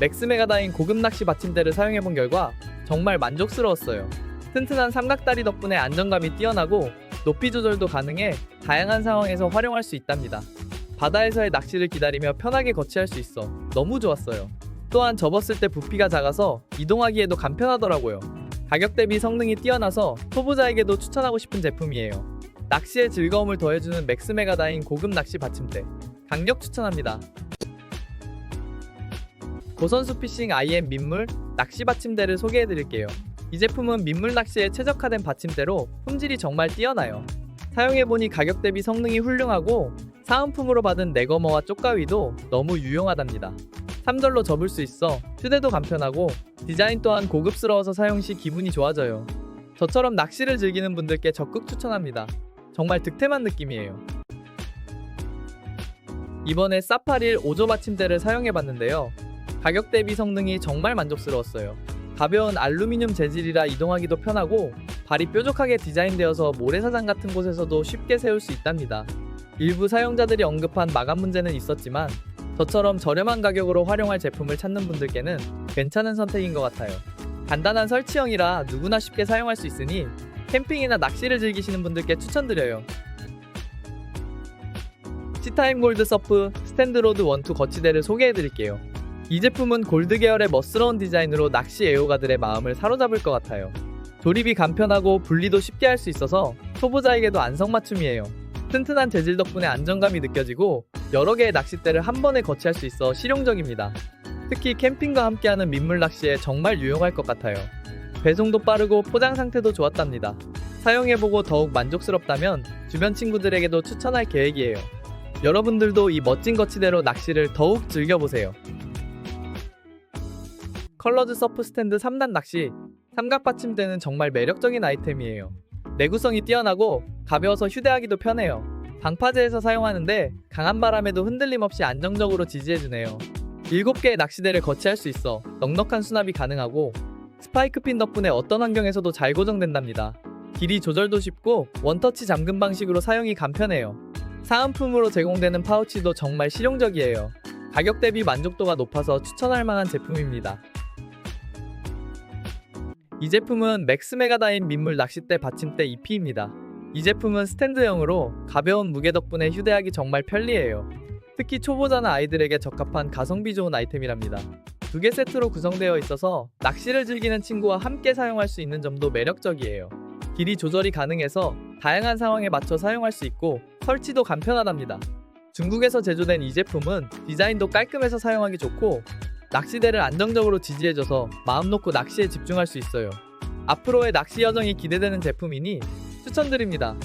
맥스메가다인 고급 낚시 받침대를 사용해본 결과 정말 만족스러웠어요. 튼튼한 삼각다리 덕분에 안정감이 뛰어나고 높이 조절도 가능해 다양한 상황에서 활용할 수 있답니다. 바다에서의 낚시를 기다리며 편하게 거치할 수 있어 너무 좋았어요. 또한 접었을 때 부피가 작아서 이동하기에도 간편하더라고요. 가격 대비 성능이 뛰어나서 초보자에게도 추천하고 싶은 제품이에요. 낚시의 즐거움을 더해주는 맥스메가다인 고급 낚시 받침대 강력 추천합니다. 고선수 피싱 IM 민물 낚시 받침대를 소개해드릴게요. 이 제품은 민물 낚시에 최적화된 받침대로 품질이 정말 뛰어나요. 사용해보니 가격 대비 성능이 훌륭하고 사은품으로 받은 네거머와 쪽가위도 너무 유용하답니다. 3절로 접을 수 있어 휴대도 간편하고 디자인 또한 고급스러워서 사용 시 기분이 좋아져요. 저처럼 낚시를 즐기는 분들께 적극 추천합니다. 정말 득템한 느낌이에요. 이번에 사파릴 5조 받침대를 사용해봤는데요. 가격 대비 성능이 정말 만족스러웠어요. 가벼운 알루미늄 재질이라 이동하기도 편하고 발이 뾰족하게 디자인되어서 모래사장 같은 곳에서도 쉽게 세울 수 있답니다. 일부 사용자들이 언급한 마감 문제는 있었지만 저처럼 저렴한 가격으로 활용할 제품을 찾는 분들께는 괜찮은 선택인 것 같아요. 간단한 설치형이라 누구나 쉽게 사용할 수 있으니 캠핑이나 낚시를 즐기시는 분들께 추천드려요. 시타임 골드 서프 스탠드로드 원투 거치대를 소개해드릴게요. 이 제품은 골드 계열의 멋스러운 디자인으로 낚시 애호가들의 마음을 사로잡을 것 같아요. 조립이 간편하고 분리도 쉽게 할 수 있어서 초보자에게도 안성맞춤이에요. 튼튼한 재질 덕분에 안정감이 느껴지고 여러 개의 낚싯대를 한 번에 거치할 수 있어 실용적입니다. 특히 캠핑과 함께하는 민물 낚시에 정말 유용할 것 같아요. 배송도 빠르고 포장 상태도 좋았답니다. 사용해보고 더욱 만족스럽다면 주변 친구들에게도 추천할 계획이에요. 여러분들도 이 멋진 거치대로 낚시를 더욱 즐겨보세요. 컬러즈 서프 스탠드 3단 낚시 삼각 받침대는 정말 매력적인 아이템이에요. 내구성이 뛰어나고 가벼워서 휴대하기도 편해요. 방파제에서 사용하는데 강한 바람에도 흔들림 없이 안정적으로 지지해주네요. 7개의 낚시대를 거치할 수 있어 넉넉한 수납이 가능하고 스파이크 핀 덕분에 어떤 환경에서도 잘 고정된답니다. 길이 조절도 쉽고 원터치 잠금 방식으로 사용이 간편해요. 사은품으로 제공되는 파우치도 정말 실용적이에요. 가격 대비 만족도가 높아서 추천할 만한 제품입니다. 이 제품은 맥스메가다인 민물 낚싯대 받침대 2P입니다. 이 제품은 스탠드형으로 가벼운 무게 덕분에 휴대하기 정말 편리해요. 특히 초보자나 아이들에게 적합한 가성비 좋은 아이템이랍니다. 두 개 세트로 구성되어 있어서 낚시를 즐기는 친구와 함께 사용할 수 있는 점도 매력적이에요. 길이 조절이 가능해서 다양한 상황에 맞춰 사용할 수 있고 설치도 간편하답니다. 중국에서 제조된 이 제품은 디자인도 깔끔해서 사용하기 좋고 낚시대를 안정적으로 지지해줘서 마음 놓고 낚시에 집중할 수 있어요. 앞으로의 낚시 여정이 기대되는 제품이니 추천드립니다.